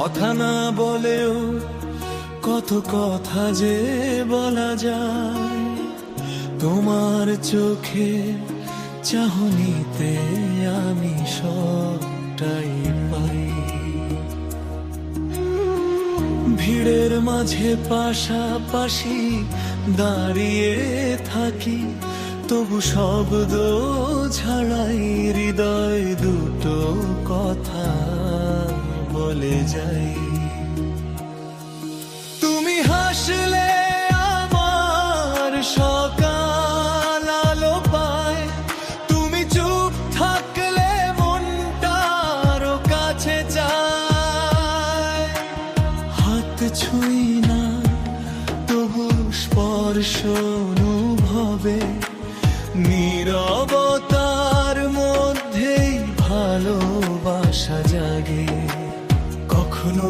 কথা না বলেও কত কথা যে বলা যায়। তোমার চোখে চাহনিতে আমি সবটাই পাই। ভিড়ের মাঝে পাশাপাশি দাঁড়িয়ে থাকি, তবু শব্দ ছাড়াই হৃদয় দুটো কথা বলে যাই। তুমি হাসলে আমার সকাল আলো পায়। তুমি চুপ থাকলে মনটারও কাছে যায় হাত ছুঁই না, তবু স্পর্শ অনুভবে। নীরবতার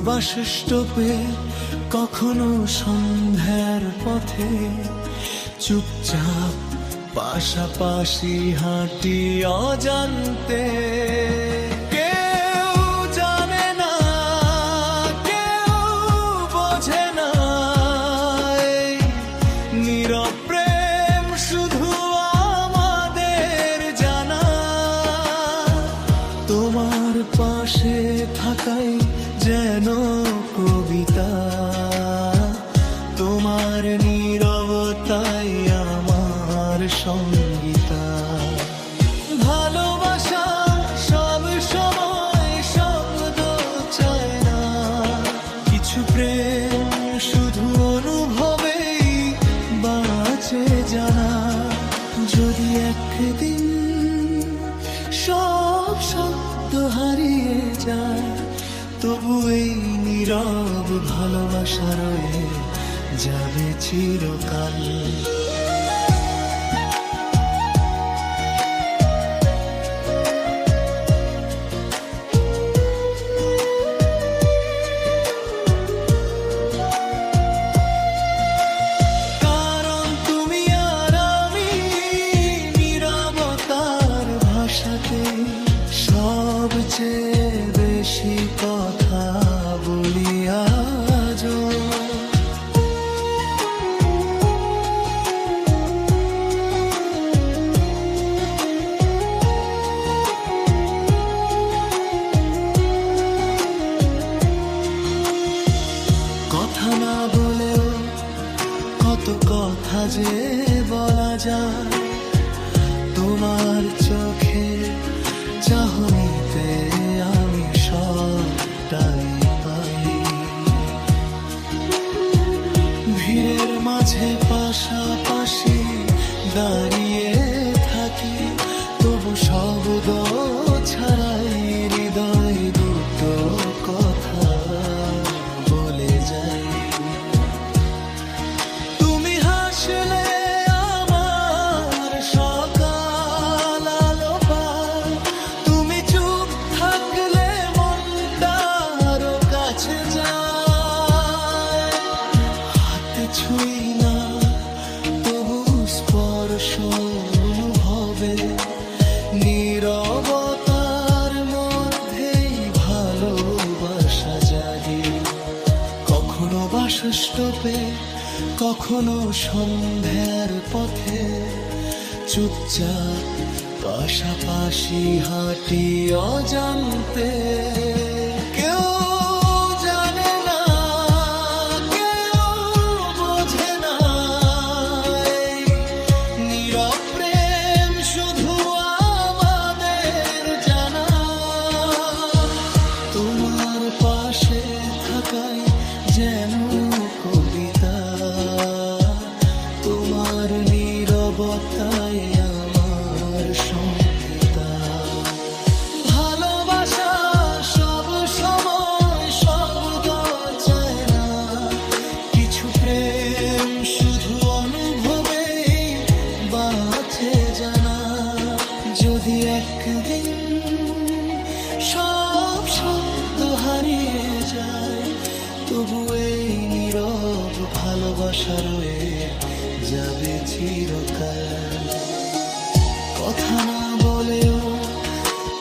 কখনো বাসস্টপে কখনো সন্ধ্যার পথে চুপচাপ পাশাপাশি হাঁটি অজান্তে। কেউ জানে না, কেউ বোঝে না, নীরব প্রেম শুধু আমাদের জানা। তোমার পাশে থাকাই যদি একদিন সব শব্দ হারিয়ে যায় তবু এই নীরব ভালোবাসা রয়ে যাবে চিরকাল। সবচেয়ে বেশি কথা কথা না বলেও কত কথা যে বলা যায়। ভিড়ের মাঝে পাশাপাশি দাঁড়িয়ে বাসস্টপে কখনো সন্ধ্যার পথে চুপচাপ পাশাপাশি হাঁটি অজান্তে। ভালোবাসা রয়ে যাবে চিরকাল। কথা না বলেও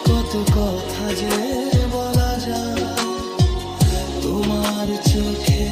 কত কথা যে বলা যায়। তোমার চোখে